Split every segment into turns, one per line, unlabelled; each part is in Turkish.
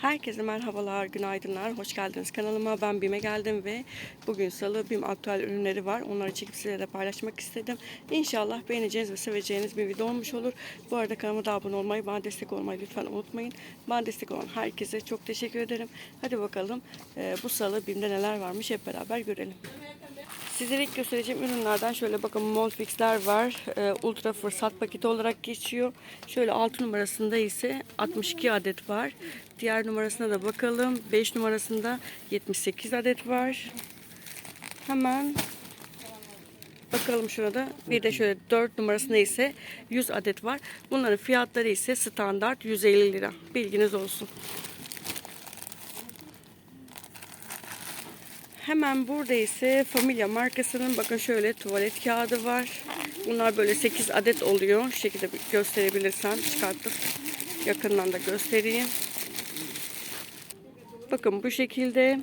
Herkese merhabalar, günaydınlar, hoş geldiniz kanalıma. Ben BİM'e geldim ve bugün salı BİM aktüel ürünleri var. Onları çekip sizlerle paylaşmak istedim. İnşallah beğeneceğiniz ve seveceğiniz bir video olmuş olur. Bu arada kanalıma da abone olmayı, bana destek olmayı lütfen unutmayın. Bana destek olan herkese çok teşekkür ederim. Hadi bakalım e, bu salı BİM'de neler varmış hep beraber görelim. Sizlere ilk göstereceğim ürünlerden şöyle bakın Molfix'ler var. Ee, ultra fırsat paketi olarak geçiyor. Şöyle 6 numarasında ise 62 adet var. Diğer numarasına da bakalım. 5 numarasında 78 adet var. Hemen bakalım şurada. Bir de şöyle 4 numarasında ise 100 adet var. Bunların fiyatları ise standart 150 lira. Bilginiz olsun. Hemen burada ise Familia markasının bakın şöyle tuvalet kağıdı var. Bunlar böyle 8 adet oluyor. Şu şekilde gösterebilirsem çıkartıp yakından da göstereyim. Bakın bu şekilde.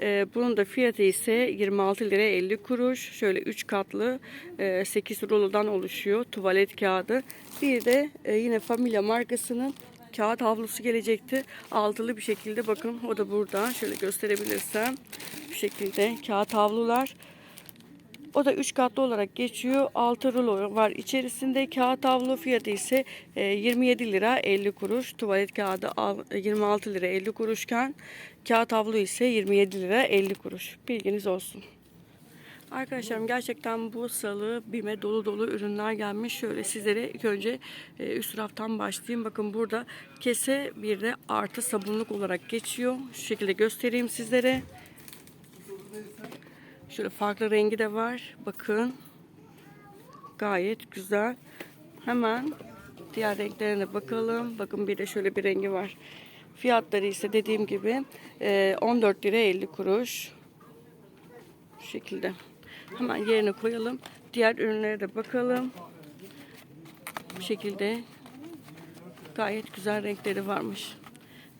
Ee, bunun da fiyatı ise 26 lira 50 kuruş. Şöyle 3 katlı e, 8 rulodan oluşuyor tuvalet kağıdı. Bir de e, yine Familia markasının kağıt havlusu gelecekti. Altılı bir şekilde bakın o da burada. Şöyle gösterebilirsem. Bu şekilde kağıt havlular. O da 3 katlı olarak geçiyor. 6 rulo var içerisinde. Kağıt havlu fiyatı ise e, 27 lira 50 kuruş. Tuvalet kağıdı al- e, 26 lira 50 kuruşken kağıt havlu ise 27 lira 50 kuruş. Bilginiz olsun. Arkadaşlarım gerçekten bu salı bime dolu dolu ürünler gelmiş. Şöyle sizlere ilk önce e, üst raftan başlayayım. Bakın burada kese bir de artı sabunluk olarak geçiyor. Şu şekilde göstereyim sizlere. Şöyle farklı rengi de var. Bakın. Gayet güzel. Hemen diğer renklerine bakalım. Bakın bir de şöyle bir rengi var. Fiyatları ise dediğim gibi e, 14 lira 50 kuruş. Şu şekilde. Hemen yerine koyalım. Diğer ürünlere de bakalım. Bu şekilde gayet güzel renkleri varmış.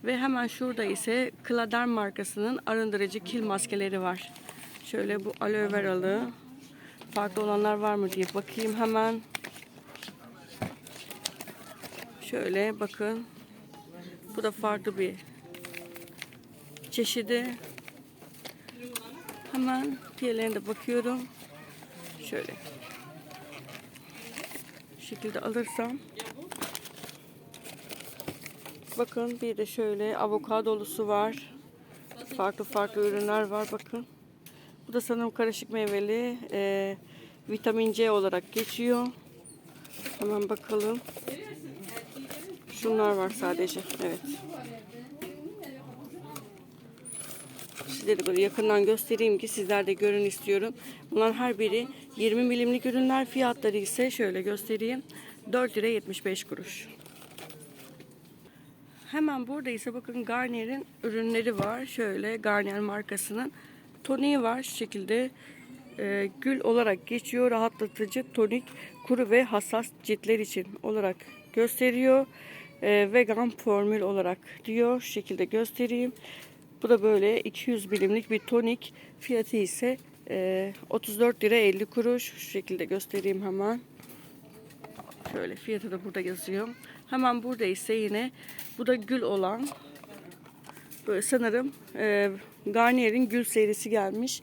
Ve hemen şurada ise Klader markasının arındırıcı kil maskeleri var. Şöyle bu aloe veralı. Farklı olanlar var mı diye bakayım hemen. Şöyle bakın. Bu da farklı bir çeşidi. Hemen diğerlerine bakıyorum. Şöyle. Bu şekilde alırsam. Bakın bir de şöyle avokadolusu var. Farklı farklı ürünler var bakın. Bu da sanırım karışık meyveli e, vitamin C olarak geçiyor. Hemen bakalım. Şunlar var sadece. Evet. Sizlere böyle yakından göstereyim ki sizler de görün istiyorum. Bunlar her biri 20 milimlik ürünler. Fiyatları ise şöyle göstereyim. 4 lira 75 kuruş. Hemen burada ise bakın Garnier'in ürünleri var. Şöyle Garnier markasının toniği var. Şu şekilde e, gül olarak geçiyor. Rahatlatıcı tonik kuru ve hassas ciltler için olarak gösteriyor. E, vegan formül olarak diyor. Şu şekilde göstereyim. Bu da böyle 200 milimlik bir tonik. Fiyatı ise e, 34 lira 50 kuruş. Şu şekilde göstereyim hemen. Şöyle fiyatı da burada yazıyor. Hemen burada ise yine bu da gül olan böyle sanırım e, Garnier'in gül serisi gelmiş.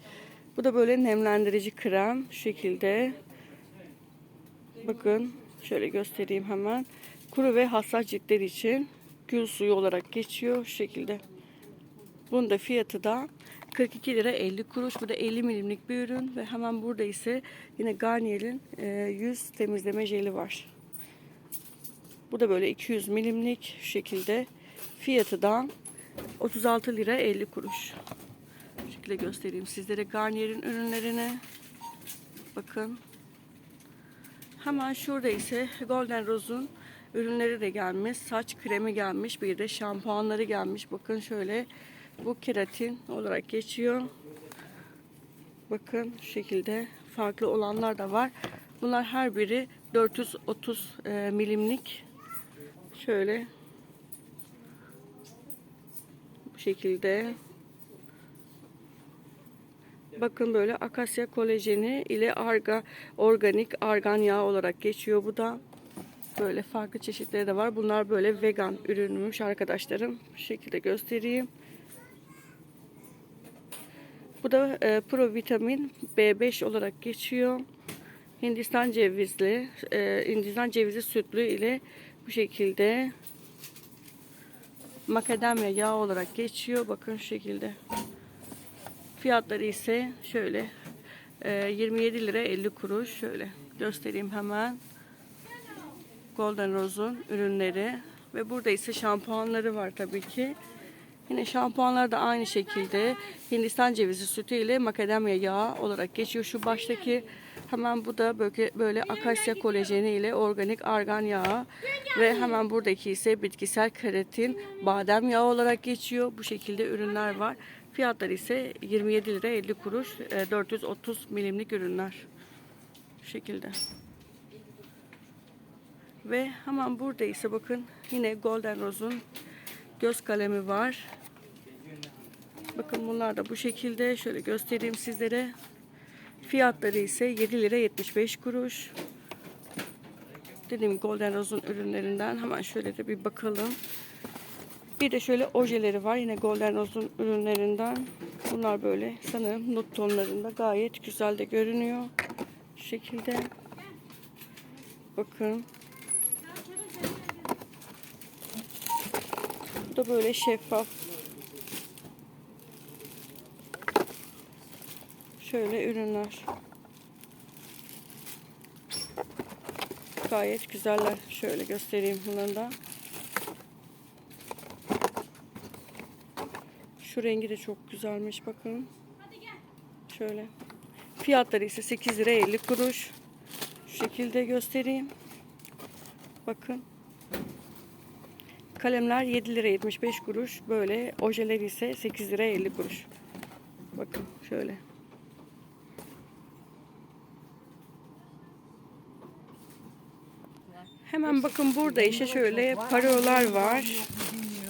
Bu da böyle nemlendirici krem şu şekilde. Bakın şöyle göstereyim hemen. Kuru ve hassas ciltler için gül suyu olarak geçiyor şu şekilde. Bunun da fiyatı da 42 lira 50 kuruş. Bu da 50 milimlik bir ürün ve hemen burada ise yine Garnier'in e, yüz temizleme jeli var. Bu da böyle 200 milimlik şu şekilde. Fiyatı da 36 lira 50 kuruş. Şu şekilde göstereyim sizlere Garnier'in ürünlerini. Bakın. Hemen şurada ise Golden Rose'un ürünleri de gelmiş. Saç kremi gelmiş. Bir de şampuanları gelmiş. Bakın şöyle bu keratin olarak geçiyor. Bakın şu şekilde farklı olanlar da var. Bunlar her biri 430 e, milimlik. Şöyle bu şekilde Bakın böyle akasya kolajeni ile arga organik argan yağı olarak geçiyor bu da. Böyle farklı çeşitleri de var. Bunlar böyle vegan ürünmüş arkadaşlarım. Bu şekilde göstereyim. Bu da e, pro vitamin B5 olarak geçiyor. Hindistan cevizli, e, Hindistan cevizi sütlü ile bu şekilde makadamya yağı olarak geçiyor. Bakın şu şekilde. Fiyatları ise şöyle e, 27 lira 50 kuruş. Şöyle göstereyim hemen. Golden Rose'un ürünleri ve burada ise şampuanları var tabii ki. Yine şampuanlar da aynı şekilde Hindistan cevizi sütü ile makadamya yağı olarak geçiyor. Şu baştaki hemen bu da böyle, böyle akasya kolajeni ile organik argan yağı ve hemen buradaki ise bitkisel keratin badem yağı olarak geçiyor. Bu şekilde ürünler var. Fiyatları ise 27 lira 50 kuruş e, 430 milimlik ürünler. Bu şekilde. Ve hemen burada ise bakın yine Golden Rose'un göz kalemi var. Bakın bunlar da bu şekilde. Şöyle göstereyim sizlere. Fiyatları ise 7 lira 75 kuruş. Dediğim Golden Rose'un ürünlerinden hemen şöyle de bir bakalım. Bir de şöyle ojeleri var. Yine Golden Rose'un ürünlerinden. Bunlar böyle sanırım nut tonlarında gayet güzel de görünüyor. Şu şekilde. Bakın. Da böyle şeffaf. Şöyle ürünler. Gayet güzeller. Şöyle göstereyim bunları da. Şu rengi de çok güzelmiş bakın. Şöyle. Fiyatları ise 8 lira 50 kuruş. Şu şekilde göstereyim. Bakın. Kalemler 7 lira 75 kuruş. Böyle ojeler ise 8 lira 50 kuruş. Bakın şöyle. Hemen bakın burada işte şöyle parolar var.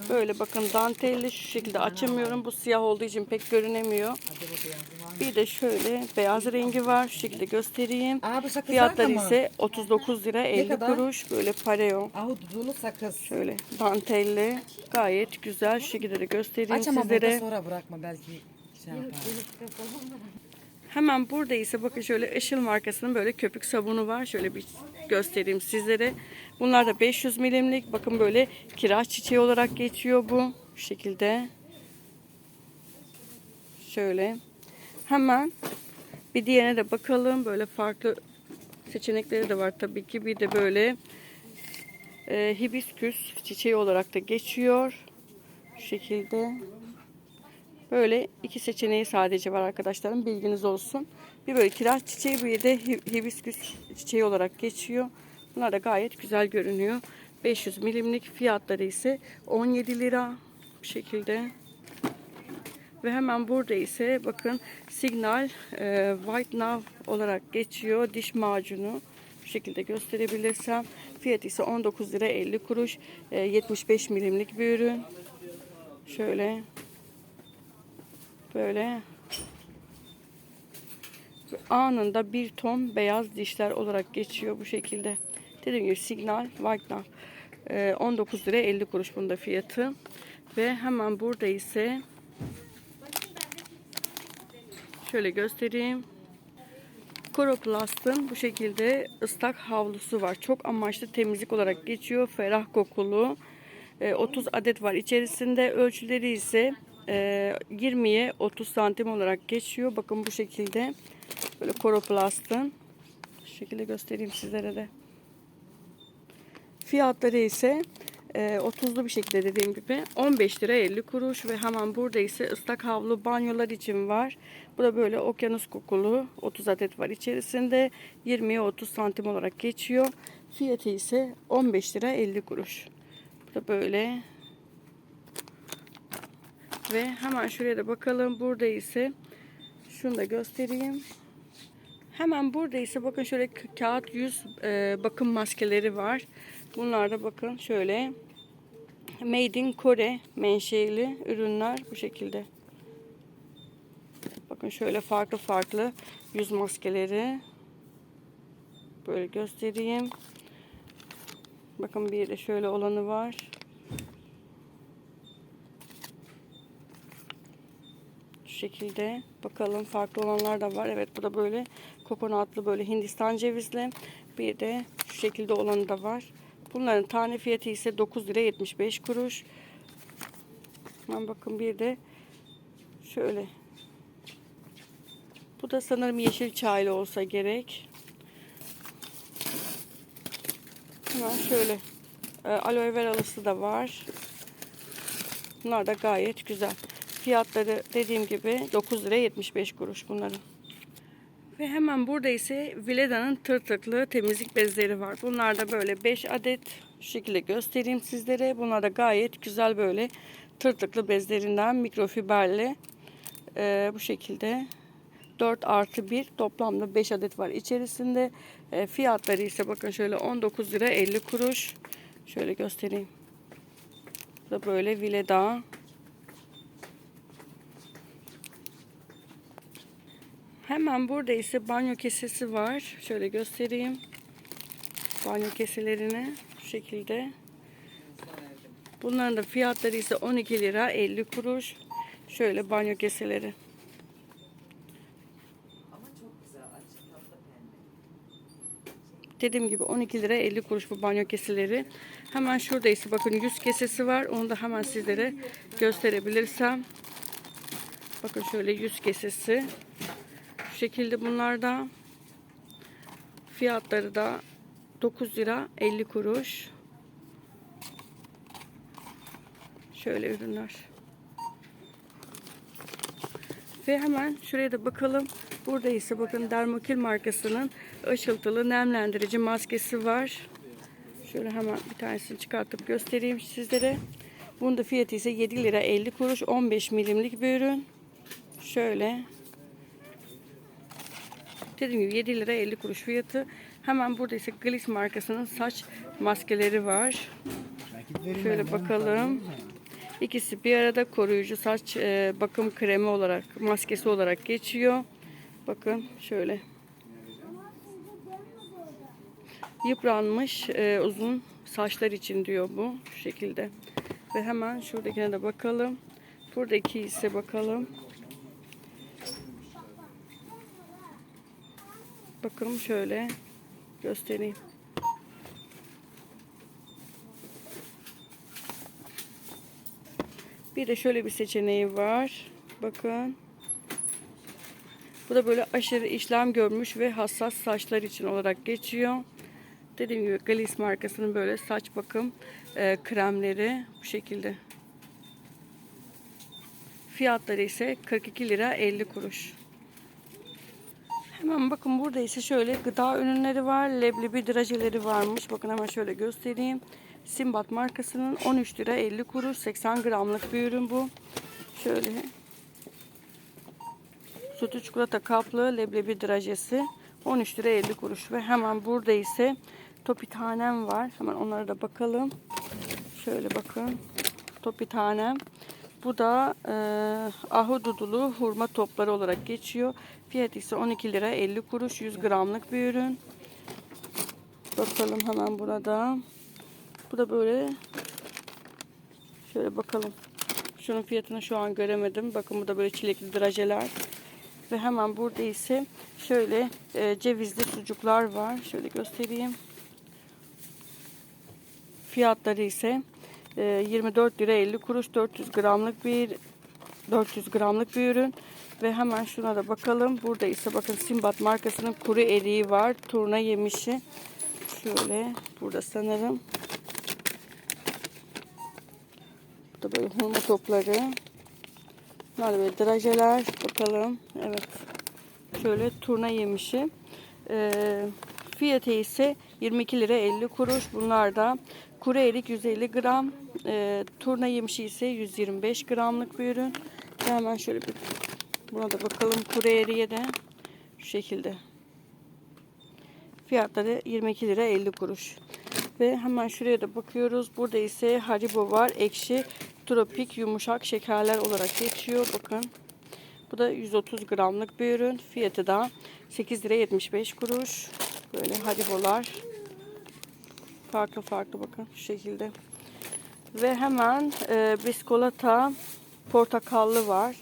Böyle bakın dantelli şu şekilde açamıyorum. Bu siyah olduğu için pek görünemiyor. Bir de şöyle beyaz rengi var. Şu şekilde göstereyim.
Aa bu sakız
Fiyatları
mı?
ise 39 lira 50
kadar?
kuruş. Böyle pareo.
Ahududulu sakız.
Şöyle dantelli. Gayet güzel. Şu şekilde de göstereyim
Aç ama burada
sizlere.
sonra bırakma belki şey yapar.
Hemen burada ise bakın şöyle Işıl markasının böyle köpük sabunu var. Şöyle bir göstereyim sizlere. Bunlar da 500 milimlik. Bakın böyle kiraz çiçeği olarak geçiyor bu. Şu şekilde. Şöyle. Hemen bir diğerine de bakalım. Böyle farklı seçenekleri de var tabii ki. Bir de böyle e, hibisküs çiçeği olarak da geçiyor. Şu şekilde. Böyle iki seçeneği sadece var arkadaşlarım. Bilginiz olsun. Bir böyle kiraz çiçeği bir de hi- hibisküs çiçeği olarak geçiyor. Bunlar da gayet güzel görünüyor. 500 milimlik fiyatları ise 17 lira bu şekilde. Ve hemen burada ise bakın Signal e, White Now olarak geçiyor diş macunu. Bu şekilde gösterebilirsem. Fiyatı ise 19 lira 50 kuruş. E, 75 milimlik bir ürün. Şöyle böyle anında bir ton beyaz dişler olarak geçiyor bu şekilde. Dediğim gibi Signal White Now. E, 19 lira 50 kuruş bunda fiyatı. Ve hemen burada ise Şöyle göstereyim. Coroplast'ın bu şekilde ıslak havlusu var. Çok amaçlı temizlik olarak geçiyor. Ferah kokulu. E, 30 adet var içerisinde. Ölçüleri ise e, 20'ye 30 santim olarak geçiyor. Bakın bu şekilde. Böyle Coroplast'ın. Şu şekilde göstereyim sizlere de. Fiyatları ise e, 30'lu bir şekilde dediğim gibi 15 lira 50 kuruş ve hemen burada ise ıslak havlu banyolar için var. Bu da böyle okyanus kokulu 30 adet var içerisinde 20'ye 30 santim olarak geçiyor. Fiyatı ise 15 lira 50 kuruş. Bu da böyle. Ve hemen şuraya da bakalım. Burada ise şunu da göstereyim. Hemen burada ise bakın şöyle kağıt yüz e, bakım maskeleri var. Bunlar da bakın şöyle Made in Kore menşeli ürünler bu şekilde. Bakın şöyle farklı farklı yüz maskeleri. Böyle göstereyim. Bakın bir de şöyle olanı var. Şu şekilde. Bakalım farklı olanlar da var. Evet bu da böyle kokonatlı böyle Hindistan cevizli. Bir de şu şekilde olanı da var. Bunların tane fiyatı ise 9 lira 75 kuruş. Hemen bakın bir de şöyle. Bu da sanırım yeşil çaylı olsa gerek. Hemen şöyle e, aloe veralısı da var. Bunlar da gayet güzel. Fiyatları dediğim gibi 9 lira 75 kuruş bunların. Ve hemen burada ise Vileda'nın tırtıklı temizlik bezleri var. Bunlar da böyle 5 adet şu şekilde göstereyim sizlere. Bunlar da gayet güzel böyle tırtıklı bezlerinden mikrofiberli e, bu şekilde 4 artı 1 toplamda 5 adet var içerisinde. E, fiyatları ise bakın şöyle 19 lira 50 kuruş. Şöyle göstereyim. Bu da böyle Vileda. Hemen burada ise banyo kesesi var. Şöyle göstereyim. Banyo keselerini şu şekilde. Bunların da fiyatları ise 12 lira 50 kuruş. Şöyle banyo keseleri. Dediğim gibi 12 lira 50 kuruş bu banyo keseleri. Hemen şurada ise bakın 100 kesesi var. Onu da hemen sizlere gösterebilirsem. Bakın şöyle 100 kesesi. Şekilde bunlar da fiyatları da 9 lira 50 kuruş. Şöyle ürünler. Ve hemen şuraya da bakalım. Burada ise bakın Dermokil markasının ışıltılı nemlendirici maskesi var. Şöyle hemen bir tanesini çıkartıp göstereyim sizlere. Bunun da fiyatı ise 7 lira 50 kuruş. 15 milimlik bir ürün. Şöyle. Dediğim gibi 7 lira 50 kuruş fiyatı. Hemen burada ise Gliss markasının saç maskeleri var. Şöyle bakalım. İkisi bir arada koruyucu saç e, bakım kremi olarak, maskesi olarak geçiyor. Bakın şöyle. Yıpranmış e, uzun saçlar için diyor bu. Şekilde. Ve hemen şuradakine de bakalım. Buradaki ise bakalım. Bakın şöyle göstereyim. Bir de şöyle bir seçeneği var. Bakın. Bu da böyle aşırı işlem görmüş ve hassas saçlar için olarak geçiyor. Dediğim gibi Gliss markasının böyle saç bakım e, kremleri bu şekilde. Fiyatları ise 42 lira 50 kuruş. Hemen bakın burada ise şöyle gıda ürünleri var. Leblebi drajeleri varmış. Bakın hemen şöyle göstereyim. Simbat markasının 13 lira 50 kuruş. 80 gramlık bir ürün bu. Şöyle. Sütü çikolata kaplı leblebi drajesi 13 lira 50 kuruş. Ve hemen burada ise topi tanem var. Hemen onlara da bakalım. Şöyle bakın. Topi tanem. Bu da e, ahududulu hurma topları olarak geçiyor. Fiyatı ise 12 lira 50 kuruş. 100 gramlık bir ürün. Bakalım hemen burada. Bu da böyle şöyle bakalım. Şunun fiyatını şu an göremedim. Bakın bu da böyle çilekli drajeler. Ve hemen burada ise şöyle e, cevizli sucuklar var. Şöyle göstereyim. Fiyatları ise 24 lira 50 kuruş 400 gramlık bir 400 gramlık bir ürün. Ve hemen şuna da bakalım. Burada ise bakın Simbat markasının kuru eriği var. Turna yemişi. Şöyle burada sanırım. Bu da böyle hurma topları. Bunlar da böyle drajeler. Bakalım. Evet. Şöyle turna yemişi. Ee, fiyatı ise 22 lira 50 kuruş. Bunlar da kuru erik 150 gram. Ee, turna yemişi ise 125 gramlık bir ürün. Hemen şöyle bir buna da bakalım. Kuru eriğe de şu şekilde. Fiyatları 22 lira 50 kuruş. Ve hemen şuraya da bakıyoruz. Burada ise Haribo var. Ekşi tropik yumuşak şekerler olarak geçiyor. Bakın. Bu da 130 gramlık bir ürün. Fiyatı da 8 lira 75 kuruş. Böyle Haribo'lar. Farklı farklı bakın şu şekilde. Ve hemen e, biskolata portakallı var.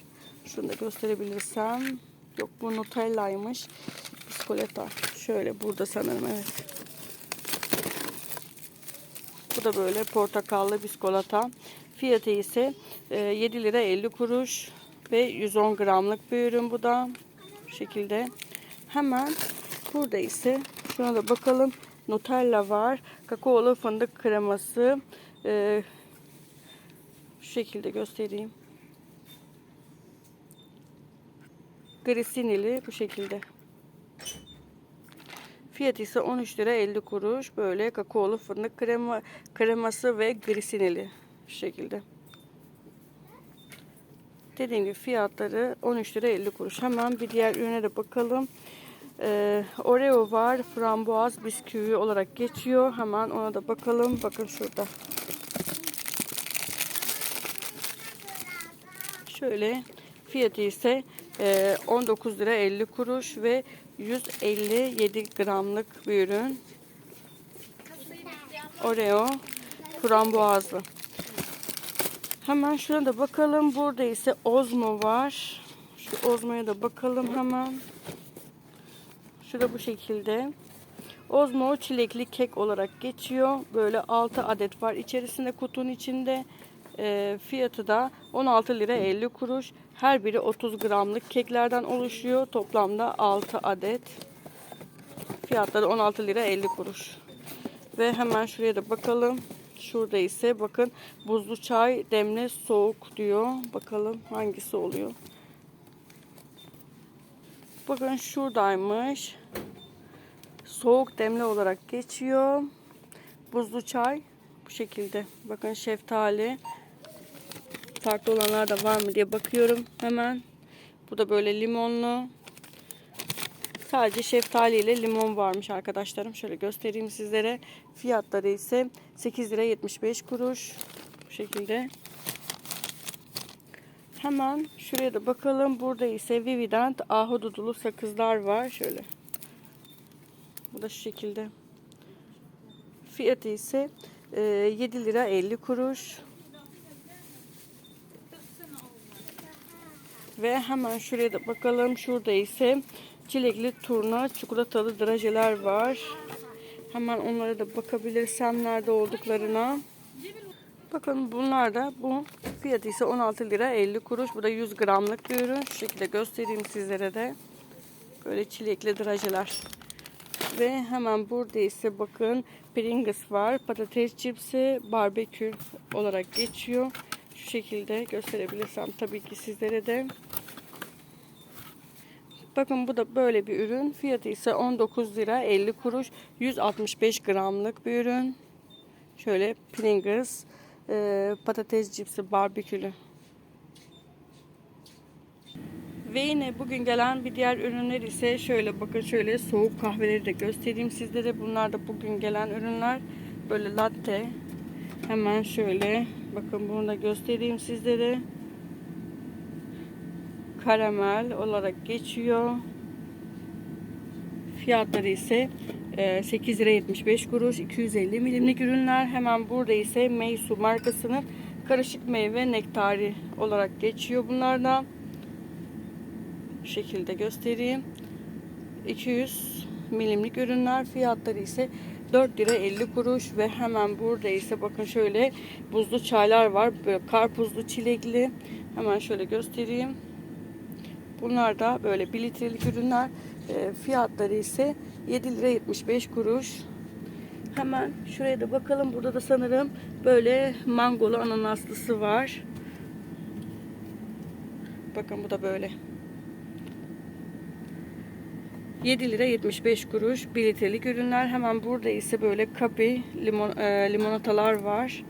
Şunu da gösterebilirsem. Yok bu Nutella'ymış. Biskolata. Şöyle burada sanırım evet. Bu da böyle portakallı biskolata. Fiyatı ise e, 7 lira 50 kuruş ve 110 gramlık bir ürün bu da. Bu şekilde. Hemen burada ise şuna da bakalım. Nutella var. Kakaolu fındık kreması. E, şu şekilde göstereyim. Grisinili bu şekilde. Fiyatı ise 13 lira 50 kuruş. Böyle kakaolu fındık krema, kreması ve grisinili şu şekilde. Dediğim gibi fiyatları 13 lira 50 kuruş. Hemen bir diğer ürüne de bakalım. Ee, Oreo var. Frambuaz bisküvi olarak geçiyor. Hemen ona da bakalım. Bakın şurada. Şöyle fiyatı ise e, 19 lira 50 kuruş ve 157 gramlık bir ürün. Oreo frambuazlı. Hemen şuna da bakalım. Burada ise Ozmo var. Şu Ozmo'ya da bakalım hemen. Şurada bu şekilde. Ozmo çilekli kek olarak geçiyor. Böyle 6 adet var içerisinde kutunun içinde. E, fiyatı da 16 lira 50 kuruş. Her biri 30 gramlık keklerden oluşuyor. Toplamda 6 adet. Fiyatları 16 lira 50 kuruş. Ve hemen şuraya da bakalım. Şurada ise bakın buzlu çay demli soğuk diyor. Bakalım hangisi oluyor. Bakın şuradaymış. Soğuk demli olarak geçiyor. Buzlu çay bu şekilde. Bakın şeftali. Farklı olanlar da var mı diye bakıyorum hemen. Bu da böyle limonlu. Sadece şeftali ile limon varmış arkadaşlarım. Şöyle göstereyim sizlere. Fiyatları ise 8 lira 75 kuruş. Bu şekilde. Hemen şuraya da bakalım. Burada ise Vivident ahududulu sakızlar var. Şöyle. Bu da şu şekilde. Fiyatı ise e, 7 lira 50 kuruş. Ve hemen şuraya da bakalım. Şurada ise çilekli turna çikolatalı drajeler var. Hemen onlara da bakabilirsem nerede olduklarına. Bakın bunlar da bu fiyatı ise 16 lira 50 kuruş. Bu da 100 gramlık bir ürün. Şu şekilde göstereyim sizlere de. Böyle çilekli drajeler. Ve hemen burada ise bakın Pringles var. Patates cipsi barbekü olarak geçiyor. Şu şekilde gösterebilirsem tabii ki sizlere de. Bakın bu da böyle bir ürün. Fiyatı ise 19 lira 50 kuruş. 165 gramlık bir ürün. Şöyle Pringles e, patates cipsi barbekülü. Ve yine bugün gelen bir diğer ürünler ise şöyle bakın şöyle soğuk kahveleri de göstereyim sizlere. Bunlar da bugün gelen ürünler. Böyle latte. Hemen şöyle bakın bunu da göstereyim sizlere. Karamel olarak geçiyor. Fiyatları ise 8 lira 75 kuruş 250 milimlik ürünler. Hemen burada ise Meisu markasının karışık meyve nektari olarak geçiyor bunlar da. Bu şekilde göstereyim. 200 milimlik ürünler fiyatları ise 4 lira 50 kuruş ve hemen burada ise bakın şöyle buzlu çaylar var. Böyle karpuzlu çilekli. Hemen şöyle göstereyim. Bunlar da böyle 1 litrelik ürünler. E, fiyatları ise 7 lira 75 kuruş. Hemen şuraya da bakalım. Burada da sanırım böyle mangolu ananaslısı var. Bakın bu da böyle. 7 lira 75 kuruş 1 litrelik ürünler. Hemen burada ise böyle kapi limon, e, limonatalar var.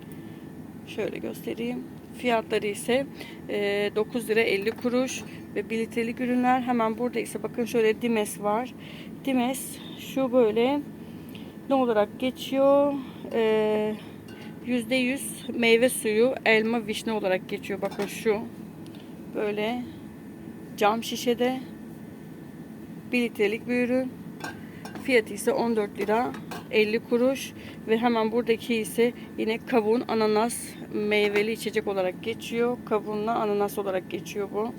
Şöyle göstereyim. Fiyatları ise e, 9 lira 50 kuruş ve 1 litrelik ürünler. Hemen burada ise bakın şöyle Dimes var. Dimes şu böyle ne olarak geçiyor? E, %100 meyve suyu elma vişne olarak geçiyor. Bakın şu böyle cam şişede 1 litrelik bir ürün. Fiyatı ise 14 lira 50 kuruş ve hemen buradaki ise yine kavun, ananas, meyveli içecek olarak geçiyor. Kavunla ananas olarak geçiyor bu.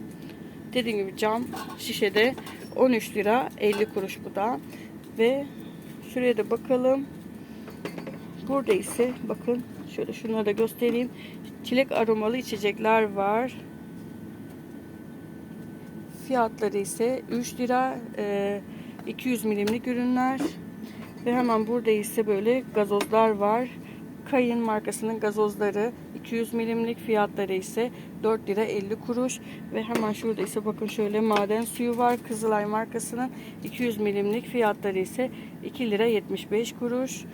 Dediğim gibi cam şişede 13 lira 50 kuruş bu da. Ve şuraya da bakalım. Burada ise bakın şöyle şunları da göstereyim. Çilek aromalı içecekler var. Fiyatları ise 3 lira e, 200 milimlik ürünler. Ve hemen burada ise böyle gazozlar var. Kayın markasının gazozları 200 milimlik fiyatları ise 4 lira 50 kuruş. Ve hemen şurada ise bakın şöyle maden suyu var. Kızılay markasının 200 milimlik fiyatları ise 2 lira 75 kuruş.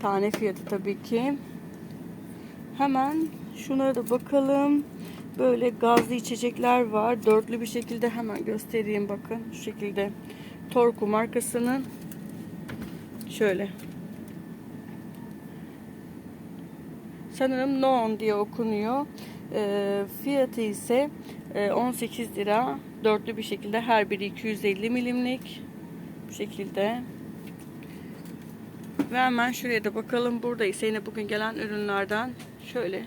Tane fiyatı tabii ki. Hemen şuna da bakalım. Böyle gazlı içecekler var. Dörtlü bir şekilde hemen göstereyim bakın. Şu şekilde. Torku markasının şöyle. Sanırım Noon diye okunuyor. Ee, fiyatı ise e, 18 lira. Dörtlü bir şekilde her biri 250 milimlik. Bu şekilde. Ve hemen şuraya da bakalım. Burada ise yine bugün gelen ürünlerden şöyle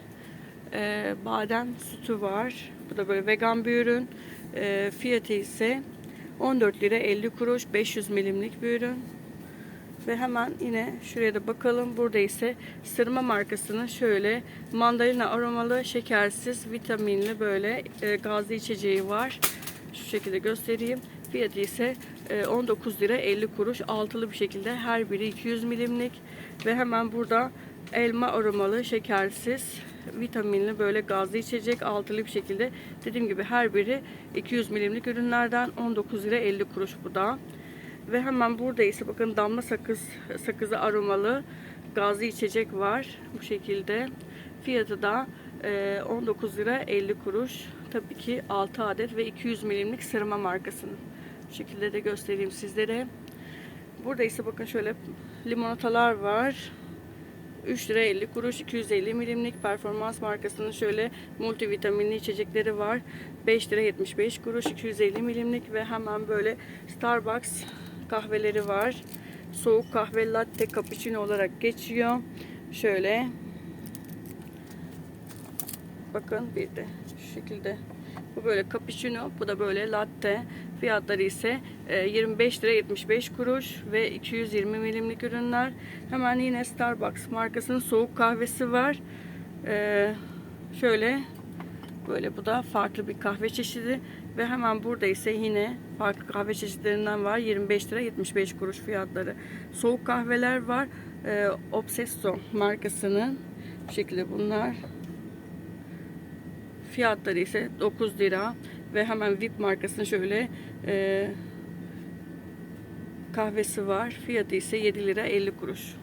e, badem sütü var. Bu da böyle vegan bir ürün. E, fiyatı ise 14 lira 50 kuruş 500 milimlik bir ürün. Ve hemen yine şuraya da bakalım. Burada ise sırma markasının şöyle mandalina aromalı, şekersiz, vitaminli böyle e, gazlı içeceği var. Şu şekilde göstereyim. Fiyatı ise e, 19 lira 50 kuruş. Altılı bir şekilde her biri 200 milimlik. Ve hemen burada elma aromalı, şekersiz, vitaminli böyle gazlı içecek altılı bir şekilde. Dediğim gibi her biri 200 milimlik ürünlerden 19 lira 50 kuruş bu da. Ve hemen burada ise bakın damla sakız sakızı aromalı gazlı içecek var bu şekilde. Fiyatı da e, 19 lira 50 kuruş. Tabii ki 6 adet ve 200 milimlik sırma markasının. Bu şekilde de göstereyim sizlere. Burada ise bakın şöyle limonatalar var. 3 lira 50 kuruş 250 milimlik performans markasının şöyle multivitaminli içecekleri var. 5 lira 75 kuruş 250 milimlik ve hemen böyle Starbucks kahveleri var. Soğuk kahve latte cappuccino olarak geçiyor. Şöyle. Bakın bir de şu şekilde. Bu böyle cappuccino bu da böyle latte. Fiyatları ise e, 25 lira 75 kuruş ve 220 milimlik ürünler. Hemen yine Starbucks markasının soğuk kahvesi var. E, şöyle böyle bu da farklı bir kahve çeşidi ve hemen burada ise yine farklı kahve çeşitlerinden var. 25 lira 75 kuruş fiyatları. Soğuk kahveler var. E, Obsesso markasının bu şekilde bunlar. Fiyatları ise 9 lira. Ve hemen VIP markasının şöyle e, kahvesi var. Fiyatı ise 7 lira 50 kuruş.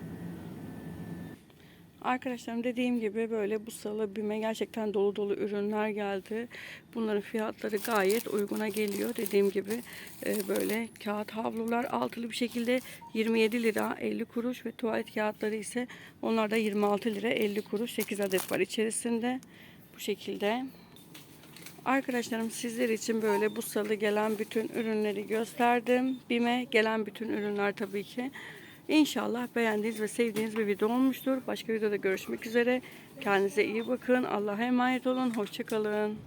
Arkadaşlarım dediğim gibi böyle bu salı BİM'e gerçekten dolu dolu ürünler geldi. Bunların fiyatları gayet uyguna geliyor. Dediğim gibi e, böyle kağıt havlular altılı bir şekilde 27 lira 50 kuruş ve tuvalet kağıtları ise onlar da 26 lira 50 kuruş. 8 adet var içerisinde. Bu şekilde. Arkadaşlarım sizler için böyle bu salı gelen bütün ürünleri gösterdim. BİM'e gelen bütün ürünler tabii ki. İnşallah beğendiğiniz ve sevdiğiniz bir video olmuştur. Başka videoda görüşmek üzere. Kendinize iyi bakın. Allah'a emanet olun. Hoşçakalın.